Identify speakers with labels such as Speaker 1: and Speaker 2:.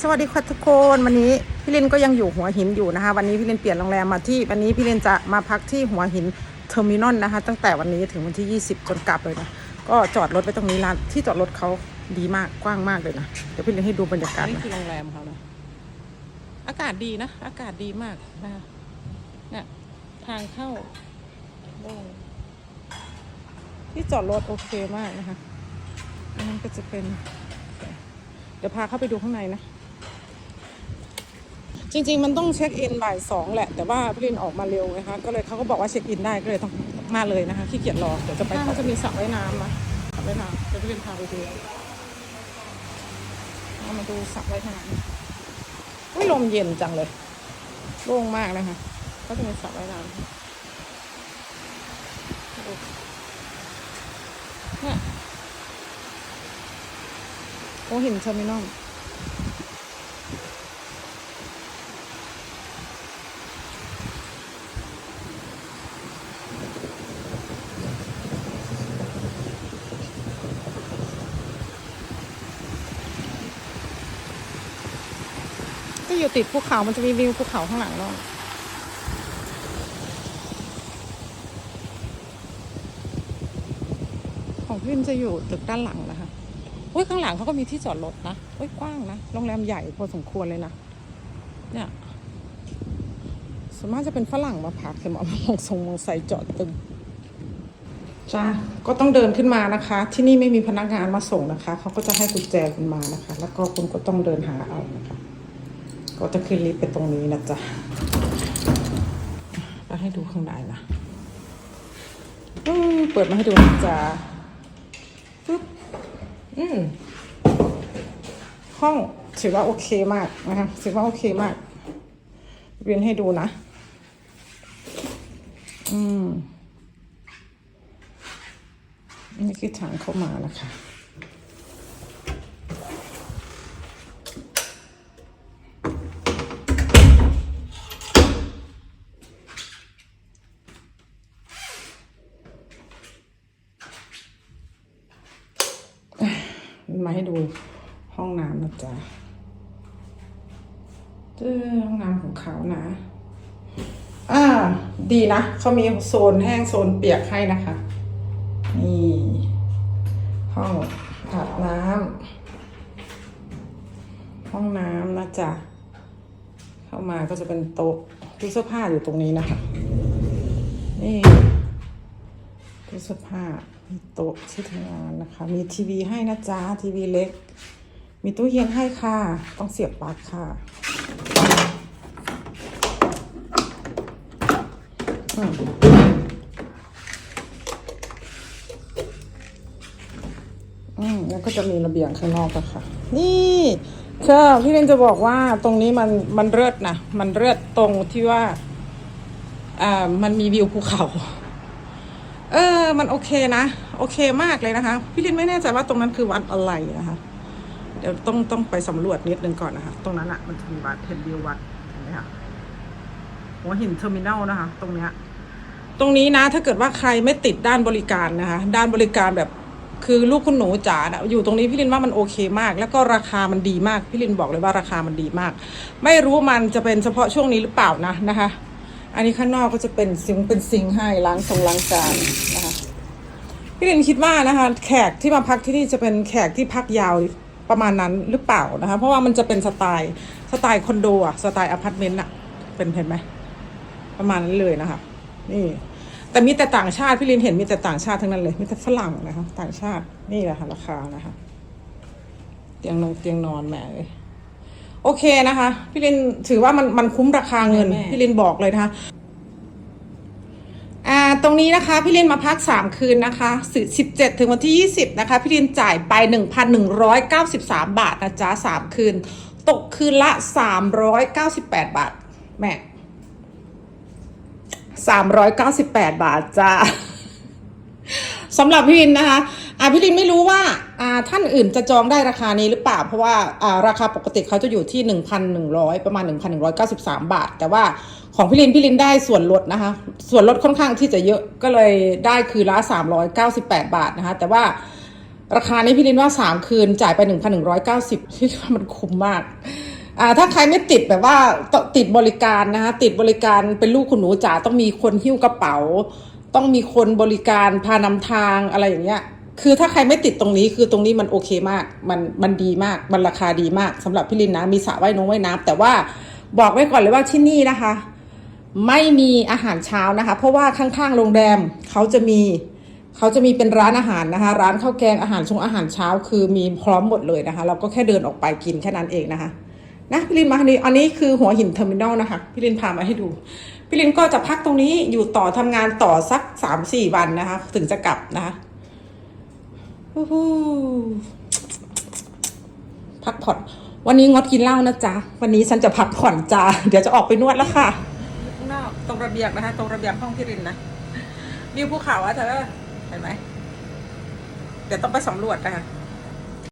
Speaker 1: สวัสดีค่ะทุกคนวันนี้พี่ลินก็ยังอยู่หัวหินอยู่นะคะ วันนี้พี่ลินเปลี่ยนโรงแรมมาที่วันนี้พี่ลินจะมาพักที่หัวหินเทอร์มินอลนะคะ ตั้งแต่วันนี้ถึงวันที่ 20 จนกลับเลยนะก็จอดรถไว้ตรงนี้ร้านที่จอดรถเขาดีมากกว้างมากเลยนะเดี๋ยวพี่ลินให้ดูบรรยากาศนี่คือโรงแรมเขานะอากาศดีนะ อากาศดีมากนะคะเนี่ยทางเข้าโล่งที่จอดรถโอเคมากนะคะอันนั้นก็จะเป็น เดี๋ยวพาเข้าไปดูข้างในนะ จริง ๆ มันต้องเช็คอินบ่ายสองแหละ แต่ว่าพี่ลินออกมาเร็วนะคะก็เลยเขาก็บอกว่าเช็คอินได้ก็เลยต้องมาเลยนะคะขี้เกียจรอเดี๋ยวจะไปต่อจะมีสระว่ายน้ำนะสระว่ายน้ำเดี๋ยวพี่ลินพาไปดูเอามาดูสระว่ายน้ำอุ้ยลมเย็นจังเลยโล่งมากนะคะก็จะมีสระว่ายน้ำดูเนี่ยโอ้เห็นเทอร์มินอล อยู่ติดภูเขามันจะมีวิวภูเขาข้างหลังเนาะของพี่วินจะอยู่ตึกด้านหลังนะคะอุ้ยข้างหลังเขาก็มีที่จอดรถนะอุ้ยกว้างนะโรงแรมใหญ่พอสมควรเลยนะเนี่ยส่วนมากจะเป็นฝรั่งมาพักแต่มามองทรงมองใส่จอดตึงจ้าก็ต้องเดินขึ้นมานะคะ ที่นี่ไม่มีพนักงานมาส่งนะคะ เขาก็จะให้กุญแจคุณมานะคะ แล้วก็คุณก็ต้องเดินหาเอานะคะ ก็จะขึ้นลิฟต์ไปตรงนี้นะจ๊ะก็ให้ดูข้างในนะเปิดมาให้ดูนะจ๊ะปึ๊บอืมห้องถือว่าโอเคมากนะคะถือว่าโอเคมากเรียนให้ดูนะ อืมนี่คือทางเข้ามานะคะ มาให้ดูห้องน้ำนะจ๊ะเจ้อห้องน้ำของเขานะ อ่า ดีนะเขามีโซนแห้งโซนเปียกให้นะคะ นี่ ห้องอาบน้ำห้องน้ำนะจ๊ะ เข้ามาก็จะเป็นโต๊ะตู้เสื้อผ้าอยู่ตรงนี้นะคะ นี่ตู้เสื้อผ้า มีโต๊ะที่ทำงานนะคะ มีทีวีให้นะจ๊ะทีวีเล็ก มีตู้เย็นให้ค่ะ ต้องเสียบปลั๊กค่ะอืมอืมแล้วก็จะมีระเบียงข้างนอกอะค่ะ นี่เชื่อพี่เรนจะบอกว่าตรงนี้มันมันเลิศนะ มันเลิศตรงที่ว่าอ่ามันมีวิวภูเขา เออ มันโอเคนะ โอเคมากเลยนะคะ พี่ลินไม่แน่ใจว่าตรงนั้นคือวัดอะไรนะคะ เดี๋ยวต้องต้องไปสำรวจนิดนึงก่อนนะคะ ตรงนั้นอะมันจะมีวัดเห็นวิววัดเห็นไหมคะหัวหินเทอร์มินอลนะคะ ตรงเนี้ย ตรงนี้นะ ถ้าเกิดว่าใครไม่ติดด้านบริการนะคะ ด้านบริการแบบคือลูกคุณหนูจ๋านะอยู่ตรงนี้พี่ลินว่ามันโอเคมาก แล้วก็ราคามันดีมาก พี่ลินบอกเลยว่าราคามันดีมาก ไม่รู้มันจะเป็นเฉพาะช่วงนี้หรือเปล่านะนะคะ อันนี้ข้างนอกก็จะเป็นซิงเป็นซิงให้ล้างทรงล้างจานนะคะพี่ลินคิดว่านะคะ แขกที่มาพักที่นี่จะเป็นแขกที่พักยาวประมาณนั้นหรือเปล่านะคะ เพราะว่ามันจะเป็นสไตล์สไตล์คอนโดอะสไตล์อพาร์ตเมนต์อะเป็นเห็นไหมประมาณนั้นเลยนะคะ นี่ แต่มีแต่ต่างชาติพี่ลินเห็นมีแต่ต่างชาติทั้งนั้นเลยมีแต่ฝรั่งนะคะ ต่างชาตินี่แหละค่ะราคานะคะ เตียงนอนเตียงนอนแหมเลย โอเคนะคะ พี่ลินถือว่ามันมันคุ้มราคาเงิน พี่ลินบอกเลยนะคะอ่าตรงนี้นะคะ พี่ลินมาพัก 3 คืนนะคะ17ถึงวันที่ 20 นะคะ พี่ลินจ่ายไป 1,193 บาทนะจ๊ะ3คืน ตกคืนละ 398 บาท แม่398 บาทจ้า สำหรับพี่ลินนะคะอ่าพี่ลินไม่รู้ว่าอ่าท่านอื่นจะจองได้ราคานี้หรือเปล่า เพราะว่าอ่าราคาปกติเขาจะอยู่ที่ 1,100 ประมาณ 1,193 บาท แต่ว่าของพี่ลินพี่ลินได้ส่วนลดนะคะ ส่วนลดค่อนข้างที่จะเยอะก็เลยได้คือละ 398 บาทนะคะ แต่ว่าราคานี้พี่ลินว่าสามคืนจ่ายไปหนึ่งพันหนึ่งร้อยเก้าสิบที่ว่ามันคุ้มมากอ่าถ้าใครไม่ติดแบบว่าติดบริการนะคะติดบริการเป็นลูกคุณหนูจ๋าต้องมีคนหิ้วกระเป๋า ต้องมีคนบริการพานำทางอะไรอย่างเงี้ย คือถ้าใครไม่ติดตรงนี้คือตรงนี้มันโอเคมาก มันมันดีมาก มันราคาดีมากสำหรับพี่ลินนะ มีสระว่ายน้ำว่ายน้ำแต่ว่าบอกไว้ก่อนเลยว่าที่นี่นะคะ ไม่มีอาหารเช้านะคะ เพราะว่าข้างๆโรงแรมเขาจะมีเขาจะมีเป็นร้านอาหารนะคะ ร้านข้าวแกงอาหารชงอาหารเช้า คือมีพร้อมหมดเลยนะคะ เราก็แค่เดินออกไปกินแค่นั้นเองนะคะนะพี่ลินมาอันนี้อันนี้คือหัวหินเทอร์มินอลนะคะพี่ลินพามาให้ดู พี่ลินก็จะพักตรงนี้อยู่ต่อทำงานต่อสักสามสี่วันนะคะ ถึงจะกลับนะคะพักผ่อนวันนี้งดกินเหล้านะจ๊ะ วันนี้ฉันจะพักผ่อนจ้าเดี๋ยวจะออกไปนวดแล้วค่ะข้างนอกตรงระเบียงนะคะ ตรงระเบียงห้องพี่ลินนะวิวภูเขาอะเธอเห็นไหมเดี๋ยวต้องไปสำรวจนะคะ